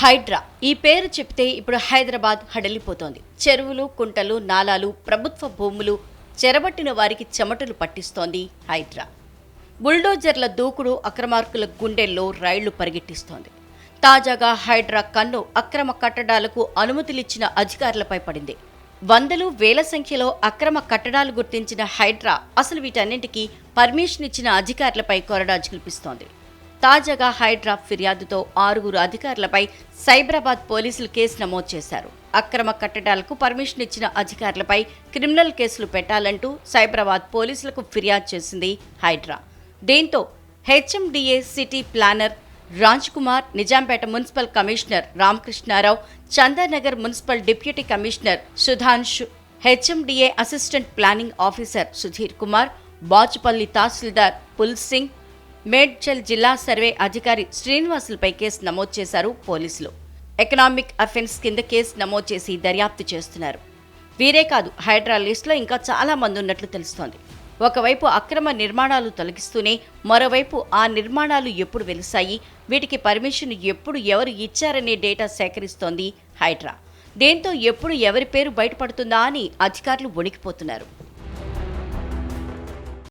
హైడ్రా. ఈ పేరు చెప్తే ఇప్పుడు హైదరాబాద్ హడలిపోతోంది. చెరువులు కుంటలు నాలాలు ప్రభుత్వ భూములు చెరబట్టిన వారికి చెమటలు పట్టిస్తోంది హైడ్రా. బుల్డోజర్ల దూకుడు అక్రమార్కుల గుండెల్లో రైళ్ళు పరిగెట్టిస్తోంది. తాజాగా హైడ్రా కన్ను అక్రమ కట్టడాలకు అనుమతులిచ్చిన అధికారులపై పడింది. వందలు వేల సంఖ్యలో అక్రమ కట్టడాలు గుర్తించిన హైడ్రా అసలు వీటన్నింటికీ పర్మిషన్ ఇచ్చిన అధికారులపై కొరడా కల్పిస్తోంది తాజాగా హైడ్రా ఫిర్యాదుతో ఆరుగురు అధికారులపై సైబరాబాద్ పోలీసులు కేసు నమోదు చేశారు. అక్రమ కట్టడాలకు పర్మిషన్ ఇచ్చిన అధికారులపై క్రిమినల్ కేసులు పెట్టాలంటూ సైబరాబాద్ పోలీసులకు ఫిర్యాదు చేసింది హైడ్రా. దీంతో HMDA city planner Raj Kumar Nizampet municipal commissioner Ramakrishna Rao Chandanagar municipal deputy commissioner Sudhanshu HMDA assistant planning officer Sudheer Kumar Bachupally తహసీల్దార్ పుల్ సింగ్ మేడ్చల్ జిల్లా సర్వే అధికారి శ్రీనివాసులపై కేసు నమోదు చేశారు పోలీసులు. ఎకనామిక్ అఫెన్స్ కింద కేసు నమోదు చేసి దర్యాప్తు చేస్తున్నారు. వీరే కాదు హైడ్రా లిస్టులో ఇంకా చాలా మంది ఉన్నట్లు తెలుస్తోంది. ఒకవైపు అక్రమ నిర్మాణాలు తొలగిస్తూనే మరోవైపు ఆ నిర్మాణాలు ఎప్పుడు వెలిసాయి వీటికి పర్మిషన్ ఎప్పుడు ఎవరు ఇచ్చారనే డేటా సేకరిస్తోంది హైడ్రా. దీంతో ఎప్పుడు ఎవరి పేరు బయటపడుతుందా అని అధికారులు వణికిపోతున్నారు.